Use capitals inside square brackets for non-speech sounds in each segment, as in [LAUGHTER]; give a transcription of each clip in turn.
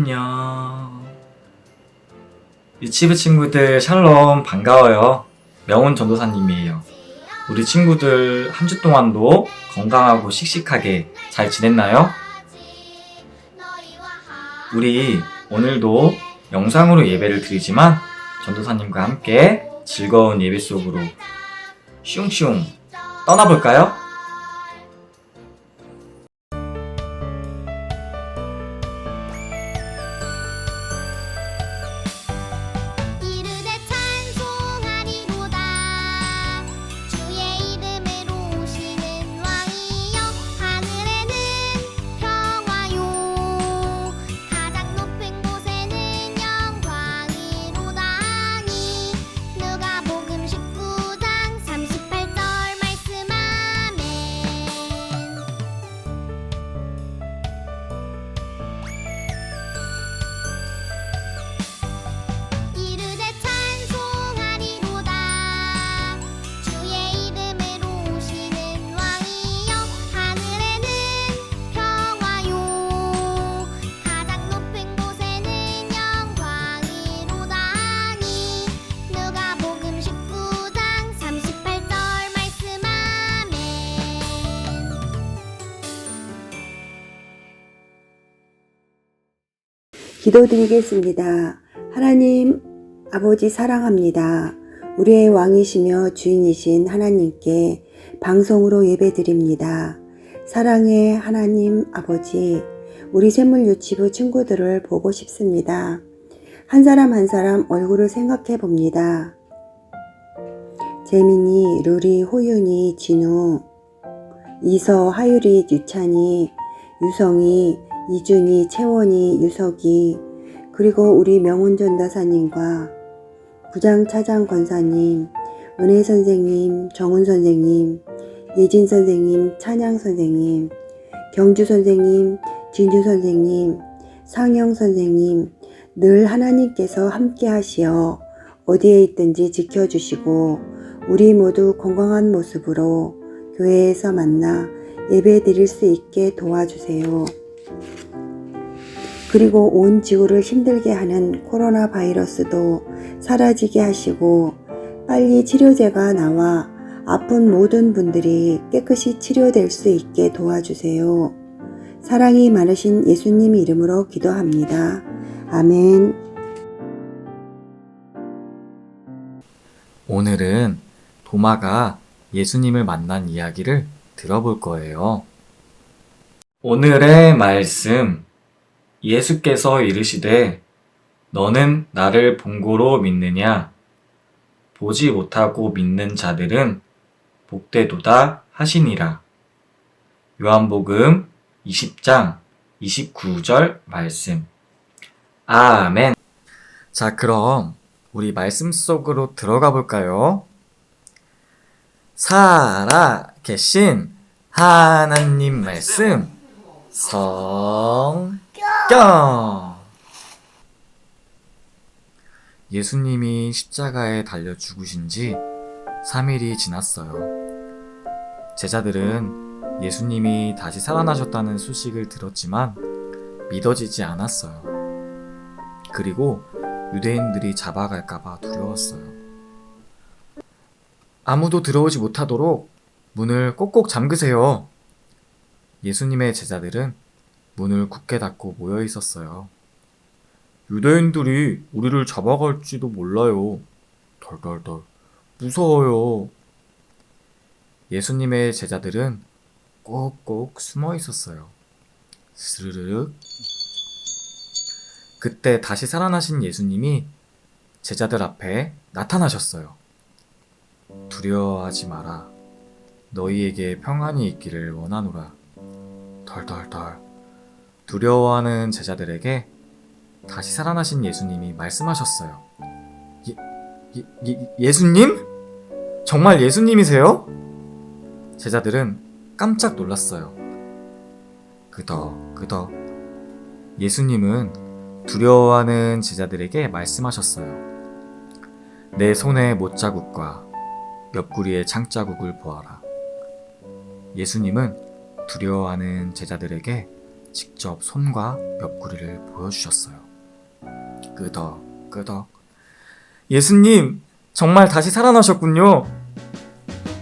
안녕. 유치부 친구들 샬롬 반가워요. 명훈 전도사님이에요. 우리 친구들 한 주 동안도 건강하고 씩씩하게 잘 지냈나요? 우리 오늘도 영상으로 예배를 드리지만 전도사님과 함께 즐거운 예배 속으로 슝슝 떠나볼까요? 기도드리겠습니다. 하나님, 아버지 사랑합니다. 우리의 왕이시며 주인이신 하나님께 방송으로 예배드립니다. 사랑의 하나님 아버지, 우리 샘물 유치부 친구들을 보고 싶습니다. 한 사람 한 사람 얼굴을 생각해 봅니다. 재민이, 루리, 호윤이, 진우, 이서, 하유리, 유찬이, 유성이, 이준이, 채원이, 유석이, 그리고 우리 명훈 전도사님과 부장 차장 권사님, 은혜 선생님, 정훈 선생님, 예진 선생님, 찬양 선생님, 경주 선생님, 진주 선생님, 상영 선생님, 늘 하나님께서 함께 하시어 어디에 있든지 지켜주시고 우리 모두 건강한 모습으로 교회에서 만나 예배 드릴 수 있게 도와주세요. 그리고 온 지구를 힘들게 하는 코로나 바이러스도 사라지게 하시고 빨리 치료제가 나와 아픈 모든 분들이 깨끗이 치료될 수 있게 도와주세요. 사랑이 많으신 예수님 이름으로 기도합니다. 아멘. 오늘은 도마가 예수님을 만난 이야기를 들어볼 거예요. 오늘의 말씀. 예수께서 이르시되 너는 나를 본고로 믿느냐? 보지 못하고 믿는 자들은 복되도다 하시니라. 요한복음 20장 29절 말씀. 아멘. 자, 그럼 우리 말씀 속으로 들어가 볼까요? 살아 계신 하나님 말씀 성경 예수님이 십자가에 달려 죽으신 지 3일이 지났어요. 제자들은 예수님이 다시 살아나셨다는 소식을 들었지만 믿어지지 않았어요. 그리고 유대인들이 잡아갈까봐 두려웠어요. 아무도 들어오지 못하도록 문을 꼭꼭 잠그세요. 예수님의 제자들은 문을 굳게 닫고 모여 있었어요. 유대인들이 우리를 잡아갈지도 몰라요. 덜덜덜. 무서워요. 예수님의 제자들은 꼭꼭 숨어 있었어요. 스르륵. 그때 다시 살아나신 예수님이 제자들 앞에 나타나셨어요. 두려워하지 마라. 너희에게 평안이 있기를 원하노라. 덜덜덜. 두려워하는 제자들에게 다시 살아나신 예수님이 말씀하셨어요. 예, 예, 예, 예수님? 정말 예수님이세요? 제자들은 깜짝 놀랐어요. 그덕, 그덕. 예수님은 두려워하는 제자들에게 말씀하셨어요. 내 손의 못자국과 옆구리의 창자국을 보아라. 예수님은 두려워하는 제자들에게 직접 손과 옆구리를 보여주셨어요. 끄덕, 끄덕. 예수님, 정말 다시 살아나셨군요.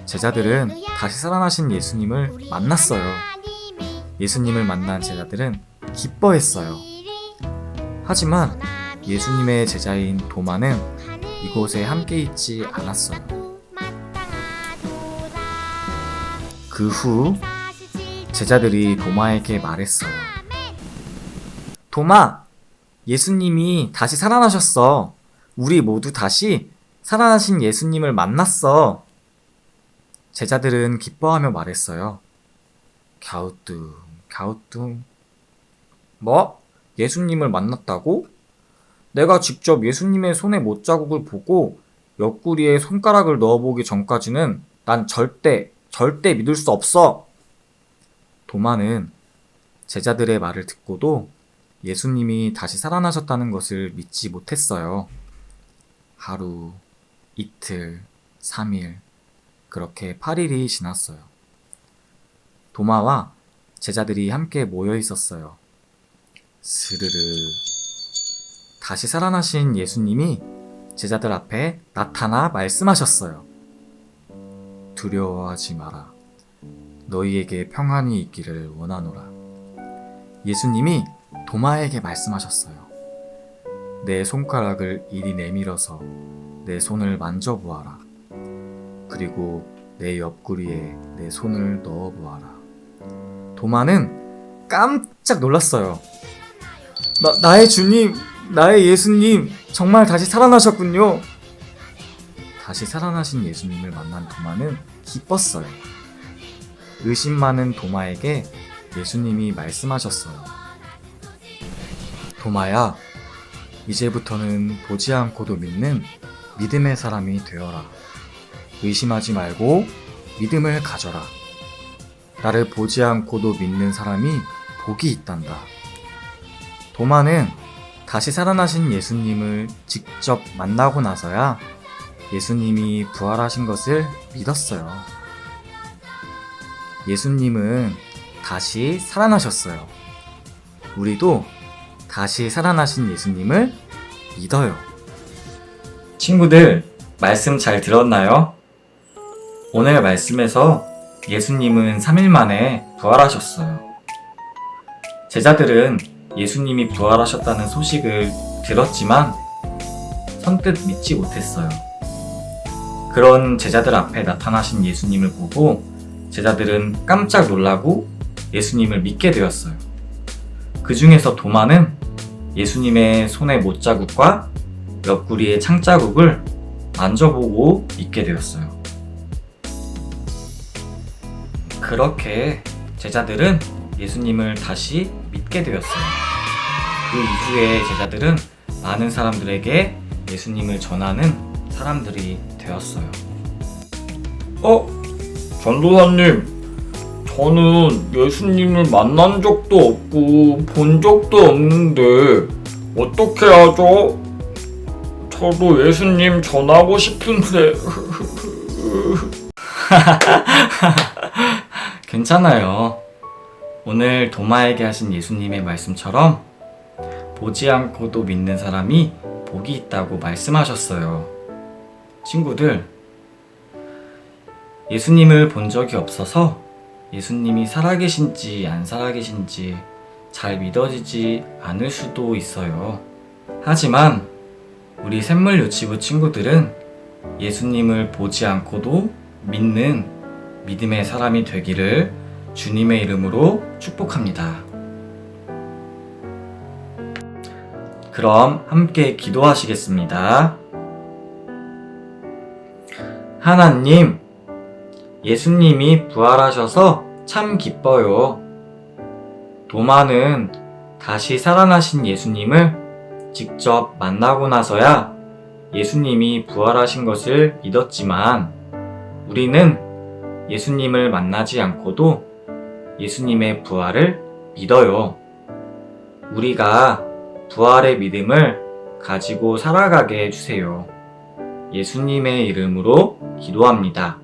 제자들은 다시 살아나신 예수님을 만났어요. 예수님을 만난 제자들은 기뻐했어요. 하지만 예수님의 제자인 도마는 이곳에 함께 있지 않았어요. 그 후 제자들이 도마에게 말했어요. 도마, 예수님이 다시 살아나셨어. 우리 모두 다시 살아나신 예수님을 만났어. 제자들은 기뻐하며 말했어요. 갸우뚱, 갸우뚱. 뭐? 예수님을 만났다고? 내가 직접 예수님의 손에 못자국을 보고 옆구리에 손가락을 넣어보기 전까지는 난 절대, 절대 믿을 수 없어. 도마는 제자들의 말을 듣고도 예수님이 다시 살아나셨다는 것을 믿지 못했어요. 하루, 이틀, 3일, 그렇게 8일이 지났어요. 도마와 제자들이 함께 모여 있었어요. 스르르. 다시 살아나신 예수님이 제자들 앞에 나타나 말씀하셨어요. 두려워하지 마라. 너희에게 평안이 있기를 원하노라. 예수님이 도마에게 말씀하셨어요. 내 손가락을 이리 내밀어서 내 손을 만져보아라. 그리고 내 옆구리에 내 손을 넣어보아라. 도마는 깜짝 놀랐어요. 나, 나의 주님, 나의 예수님, 정말 다시 살아나셨군요. 다시 살아나신 예수님을 만난 도마는 기뻤어요. 의심 많은 도마에게 예수님이 말씀하셨어요. 도마야, 이제부터는 보지 않고도 믿는 믿음의 사람이 되어라. 의심하지 말고 믿음을 가져라. 나를 보지 않고도 믿는 사람이 복이 있단다. 도마는 다시 살아나신 예수님을 직접 만나고 나서야 예수님이 부활하신 것을 믿었어요. 예수님은 다시 살아나셨어요. 우리도 다시 살아나신 예수님을 믿어요. 친구들, 말씀 잘 들었나요? 오늘 말씀에서 예수님은 3일 만에 부활하셨어요. 제자들은 예수님이 부활하셨다는 소식을 들었지만 선뜻 믿지 못했어요. 그런 제자들 앞에 나타나신 예수님을 보고 제자들은 깜짝 놀라고 예수님을 믿게 되었어요. 그 중에서 도마는 예수님의 손의 못자국과 옆구리의 창자국을 만져보고 믿게 되었어요. 그렇게 제자들은 예수님을 다시 믿게 되었어요. 그 이후에 제자들은 많은 사람들에게 예수님을 전하는 사람들이 되었어요. 어? 전도사님, 저는 예수님을 만난 적도 없고 본 적도 없는데 어떻게 하죠? 저도 예수님 전하고 싶은데 [LAUGHS] 괜찮아요. 오늘 도마에게 하신 예수님의 말씀처럼 보지 않고도 믿는 사람이 복이 있다고 말씀하셨어요. 친구들, 예수님을 본 적이 없어서 예수님이 살아계신지 안 살아계신지 잘 믿어지지 않을 수도 있어요. 하지만 우리 샘물 유치부 친구들은 예수님을 보지 않고도 믿는 믿음의 사람이 되기를 주님의 이름으로 축복합니다. 그럼 함께 기도하시겠습니다. 하나님, 예수님이 부활하셔서 참 기뻐요. 도마는 다시 살아나신 예수님을 직접 만나고 나서야 예수님이 부활하신 것을 믿었지만 우리는 예수님을 만나지 않고도 예수님의 부활을 믿어요. 우리가 부활의 믿음을 가지고 살아가게 해주세요. 예수님의 이름으로 기도합니다.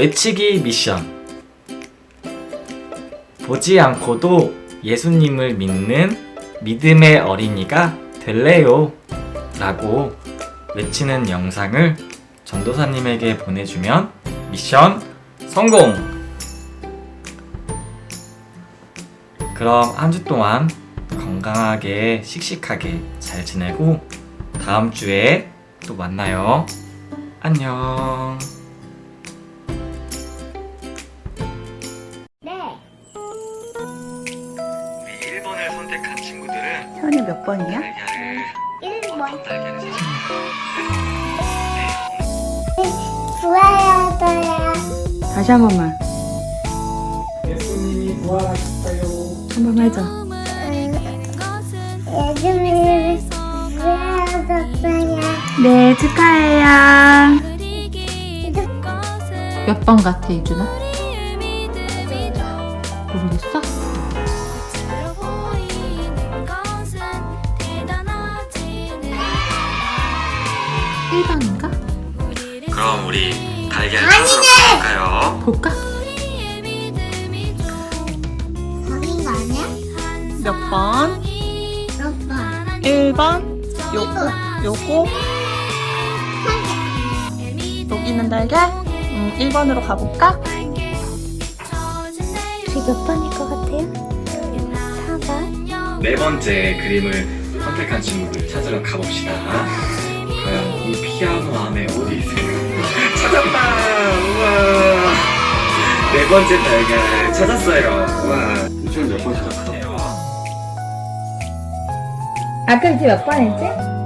외치기 미션. 보지 않고도 예수님을 믿는 믿음의 어린이가 될래요. 라고 외치는 영상을 전도사님에게 보내주면 미션 성공! 그럼 한 주 동안 건강하게 씩씩하게 잘 지내고 다음 주에 또 만나요. 안녕. 몇 번이야? 달걀을 1번 달걀을 좋아요도요. 다시 한 번만. 예수님이 부활하셨어요. 한 번만 해줘. 예수님이 좋아하셨어요. 네, 축하해요. 몇 번 같아 이준아? 모르겠어? 일번인가 그럼 우리 달걀 볼까요? 볼까? 거긴 거 아니야? 몇 번? 몇 번? 1번 요거 요거 여기 있는 달걀? 음, 1번으로 가볼까? 그게 몇 번일 것 같아요? 4번? 네 번째 그림을 선택한 친구들 찾으러 가봅시다. 네 번째 달걀 찾았어요. 우와! 유치원 몇번 찾았어? 아 그럼 지금 몇 번이지?